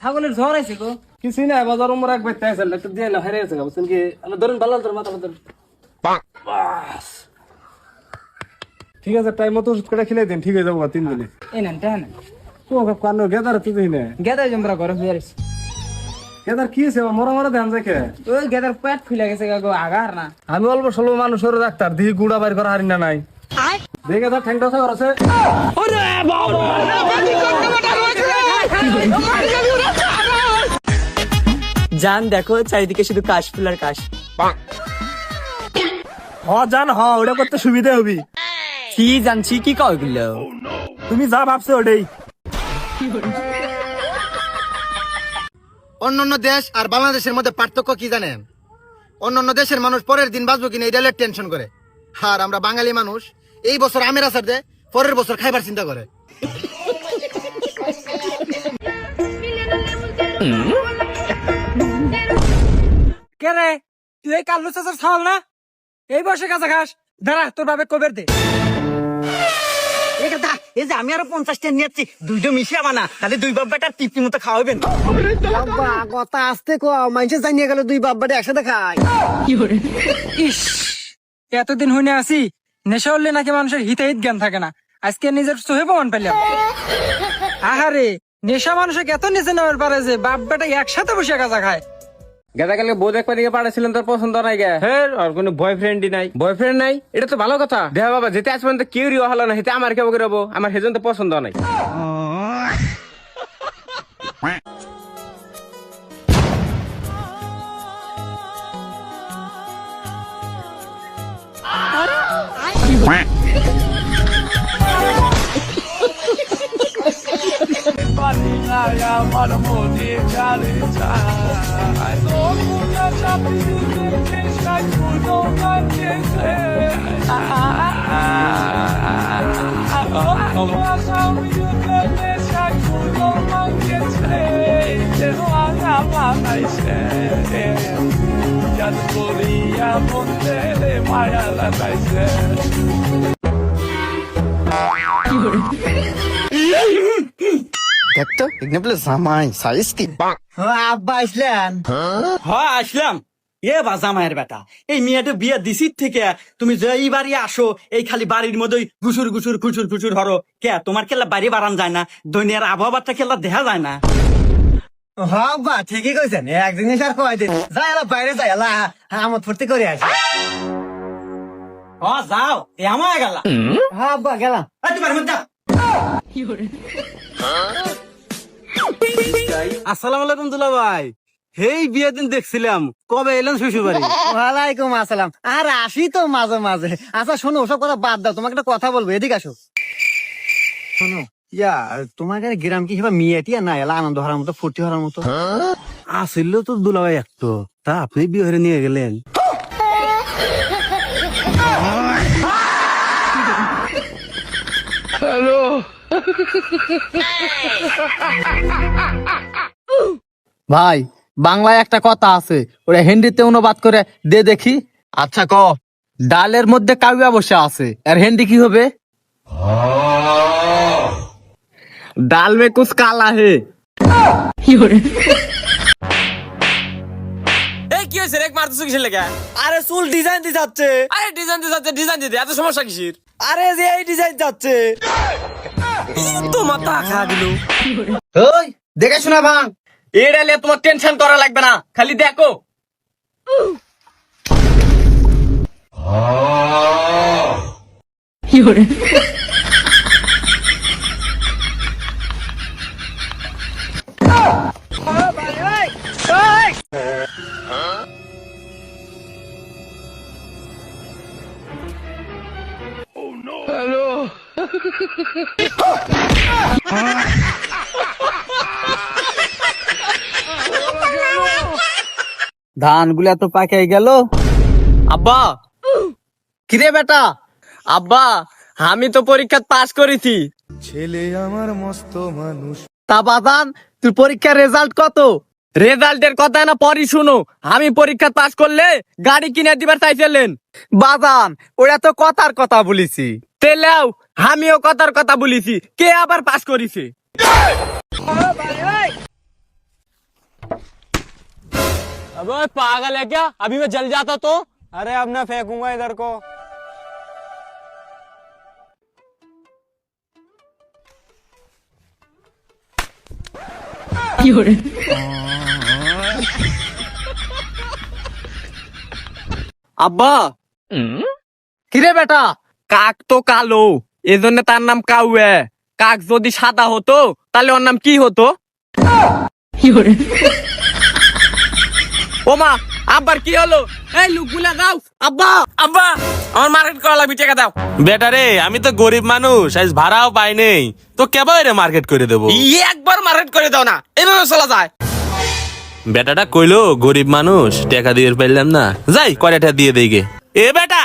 ছাগলের ঝড় আছে গো। কিছুই না বাজার উমর এক বাইতে আছে একটা দিয়ে না হেরে গেছে বুঝছেন কি আমি ধরুন ভালো ধরুন মাথা মাথা বাস। ঠিক আছে টাইম মতো ওষুধ করে খেলে দিন ঠিক হয়ে যাব তিন দিনে। এই নেন টাকা নেন। ও কান্ন গেদার তুই না গেদার জমরা ঘরে আসি গেদার কি আছে মরা মরা ধ্যান দেখে ওই গেদার পেট ফুলে গেছে গো আগার না। আমি অল্প স্বল্প মানুষের ডাক্তার দিহি গুড়া বাইর করা হারি না নাই দেখে তার ঠ্যাংটা আছে। জান দেখো চারিদিকে শুধু কাশ ফুল আর কাশ। হ জান হ ওটা করতে সুবিধা হবি। কি জানছি কি কও এগুলো? তুমি যা ভাবছ ওটাই। অন্যান্য দেশ আর বাংলাদেশের মধ্যে পার্থক্য কি জানেন অন্যান্য দেশের মানুষ পরের দিন বাঁচবো কিনা এটা টেনশন করে। আর আমরা বাঙালি মানুষ এই বছর আমের আসার দে পরের বছর খাইবার চিন্তা করে। কে রে? তুই এই কাল্লু চাচার ছাল না? এই বসে কাঁচা খাস দাঁড়া তোর বাবে কবের দে। এই কথা এই যে আমি আরও পঞ্চাশটা নিয়ে যাচ্ছি দুইটা মিশিয়ে বানা। তাহলে দুই বাব্বাটা তৃপ্তি মতো খাওয়াবেন কথা আসতে কো মানুষের জানিয়ে গেল দুই বাব্বাটা একসাথে খায়। ইস এতদিন হইনে আসি। নেশা হলে নাকি মানুষের হিতে হিত জ্ঞান থাকে না। আজকে নিজের চোহে প্রমাণ পেলাম। আহারে নেশা মানুষকে এত নিচে নেওয়ার পারে যে বাপ বেটা একসাথে বসে কাঁচা খায়। গেদা কালকে বউ দেখবার দিকে পাঠাছিলেন তোর পছন্দ নাই গে। হ্যাঁ আর কোনো বয়ফ্রেন্ডই নাই। বয়ফ্রেন্ড নাই? এটা তো ভালো কথা। দেখ বাবা যেতে আজ তো কেউ রিও হলো না হেতে আমার কেউ করে হব? আমার সেজন তো পছন্দ নাই। বাংলায় আমার মনে চালে যায় তবুটা চাপি দিতে চেষ্টায় কোনো কাছে Just podia ponerle maya la traición. দেখতো? এগুলো জামাই সাইজ কি আব্বা আসলেন। হ্যাঁ আসলাম। এ বাজা মায়ের বেটা এই মেয়েটা বিয়ে দিছির থেকে তুমি যে এই বাড়ি আসো এই খালি বাড়ির মধ্যেই গুসুর গুসুর খুচুর খুচুর হরো। কে তোমার খেলা বাড়ি বাড়ান যায় না দুনিয়ার আবহাওয়াটা খেলা দেখা যায় না। বাবা ঠিকই কইছেন। এক জিনিস আর কয় দিন। যাই এলা বাইরে যাই এলা আমোদ ফুর্তি করে আসি। ও যাও এ আমার গেল। বাবা গেলাম। তোমার মধ্যে আসসালামু আলাইকুম দুলা ভাই। হেই বিয়ের দিন দেখছিলাম। কবে এলেন শ্বশুর বাড়ি ওয়ালাইকুম আসসালাম। আর আসি তো মাঝে মাঝে। আচ্ছা শোনো ওসব কথা বাদ দাও তোমাকে একটা কথা বলব এদিকে আসো। শোনো ইয়া তোমাদের গ্রাম কি হিবা মেয়ে টিয়া না এলা আনন্দ হওয়ার মতো ফুর্তি হওয়ার মতো। আসিল তো দুলা ভাই একটু তা। আপনি বিয়ে নিয়ে গেলেন? ভাই বাংলায় একটা কথা আছে ওরা হিন্দিতে অনুবাদ করে দে দেখি। আচ্ছা ক। ডালের মধ্যে কাউয়া বসে আছে আর হিন্দি কি হবে? ডাল মে কুছ কালা হে। এই কি হয়েছে রেক মারতেছো কিসের লেগে? আরে চুল ডিজাইন দিয়ে যাচ্ছে। আরে ডিজাইন দিয়ে যাচ্ছে ডিজাইন দিতে এত সমস্যা কিসের? আরে যে এই ডিজাইন যাচ্ছে। তো মাথা খা দিল ওই দেখে শোনা ভাঙ। এটা নিয়ে তোমার টেনশন করা লাগবে না খালি দেখো। ধানগুলা তো পাকে গেল। আব্বা! কিরে বেটা? আব্বা আমি তো পরীক্ষা পাস করেছি। ছেলে আমার মস্ত মানুষ। তা বাদান তুই পরীক্ষার রেজাল্ট কত? রেজাল্টের কথা না পরই শুনো। আমি পরীক্ষা পাস করলে গাড়ি কিনে দিবার চাইছিলেন। বাদান ওরা তো কথার কথা বলিছি। তেলেও আমিও কথার কথা বলিছি। কে আবার পাস করেছে? अबे ओए पागल है क्या अभी मैं जल जाता तो अरे अब ना फेंकूंगा इधर को আব্বা কিরে বেটা কাক তো কালো এজন্য তার নাম কাউয়ে কাক যদি সাদা হতো তাহলে ওর নাম কি হতো ও মা আব্বার কি হলো? এই লুকগুলা গাও আব্বা আব্বা আমার মার্কেট করা লাগবে টাকা দাও। বেটা রে আমি তো গরিব মানুষ আজ ভাড়াও পাই নেই। তো কেবল রে মার্কেট করে দেবো। ই একবার মার্কেট করে দাও না এইভাবে চলা যায়। বেটাটা কইলো গরিব মানুষ টাকা দিয়ে পাইলাম না। যাই কয়টা দিয়ে দেই গে। এ বেটা!